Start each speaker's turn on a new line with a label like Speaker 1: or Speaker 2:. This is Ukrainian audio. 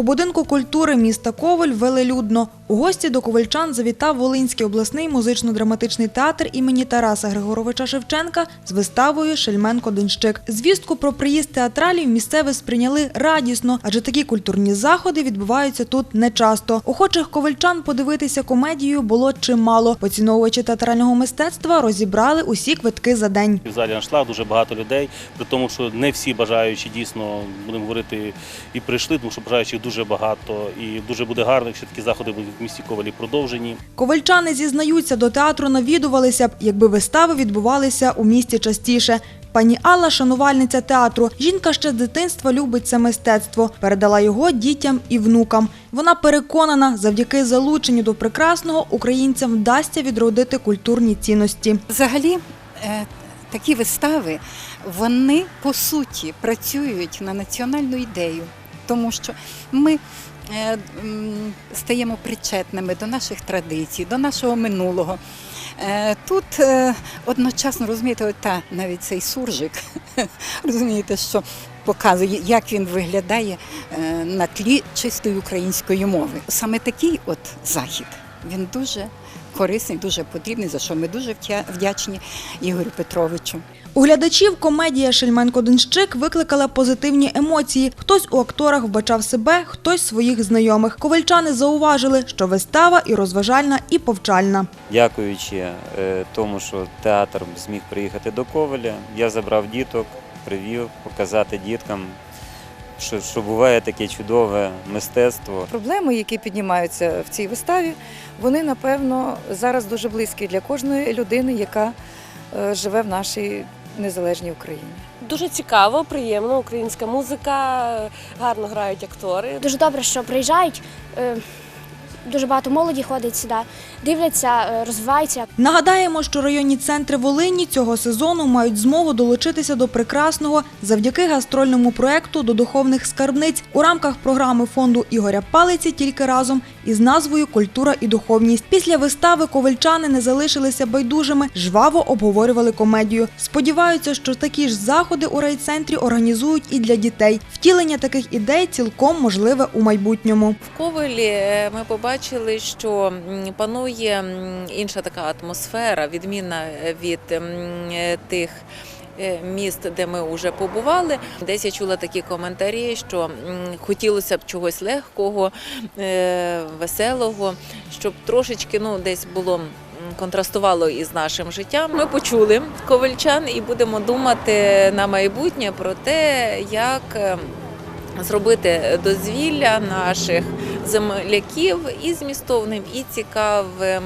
Speaker 1: У будинку культури міста Коваль велелюдно. У гості до ковальчан завітав Волинський обласний музично-драматичний театр імені Тараса Григоровича Шевченка з виставою Шельменко Денщик. Звістку про приїзд театралів місцеві сприйняли радісно, адже такі культурні заходи відбуваються тут нечасто. Охочих ковальчан подивитися комедію було чимало. Поціновувачі театрального мистецтва розібрали усі квитки за день.
Speaker 2: В залі аншлаг дуже багато людей, при тому, що не всі бажаючі дійсно будемо говорити і прийшли, тому що бажаючих дуже багато, і дуже буде гарно, якщо такі заходи будуть в місті Ковалі продовжені.
Speaker 1: Ковальчани зізнаються, до театру навідувалися б, якби вистави відбувалися у місті частіше. Пані Алла – шанувальниця театру. Жінка ще з дитинства любить це мистецтво, передала його дітям і внукам. Вона переконана, завдяки залученню до прекрасного українцям вдасться відродити культурні цінності.
Speaker 3: Взагалі, е, такі вистави, вони по суті працюють на національну ідею, тому що ми е, стаємо причетними до наших традицій, до нашого минулого. Е, Тут е, одночасно розумієте, та навіть цей суржик, розумієте, що показує, як він виглядає на тлі чистої української мови. Саме такий от захід, він дуже корисний, дуже потрібний, за що ми дуже вдячні Ігорю Петровичу.
Speaker 1: У глядачів комедія Шельменко Денщик викликала позитивні емоції. Хтось у акторах вбачав себе, хтось своїх знайомих. Ковальчани зауважили, що вистава і розважальна, і повчальна.
Speaker 4: Дякуючи е, тому, що театр зміг приїхати до Ковеля, я забрав діток, привів показати діткам, що, що буває таке чудове мистецтво.
Speaker 5: Проблеми, які піднімаються в цій виставі, вони напевно зараз дуже близькі для кожної людини, яка е, живе в нашій незалежній Україні.
Speaker 6: Дуже цікаво, приємно. Українська музика, гарно грають актори.
Speaker 7: Дуже добре, що приїжджають. Дуже багато молоді ходить сюди, дивляться, е, розвиваються.
Speaker 1: Нагадаємо, що районні центри Волині цього сезону мають змогу долучитися до прекрасного завдяки гастрольному проекту до духовних скарбниць у рамках програми фонду Ігоря Палиці тільки разом із назвою Культура і духовність. Після вистави ковальчани не залишилися байдужими, жваво обговорювали комедію. Сподіваються, що такі ж заходи у райцентрі організують і для дітей. Втілення таких ідей цілком можливе у майбутньому.
Speaker 8: В Ковелі е, ми побачили, що панує інша така атмосфера, відмінна від е, тих. е, Міст, де ми вже побували, десь я чула такі коментарі, що хотілося б чогось легкого, е, веселого, щоб трошечки ну десь було контрастувало із нашим життям. Ми почули ковальчан і будемо думати на майбутнє про те, як е, зробити дозвілля наших земляків і змістовним, і цікавим.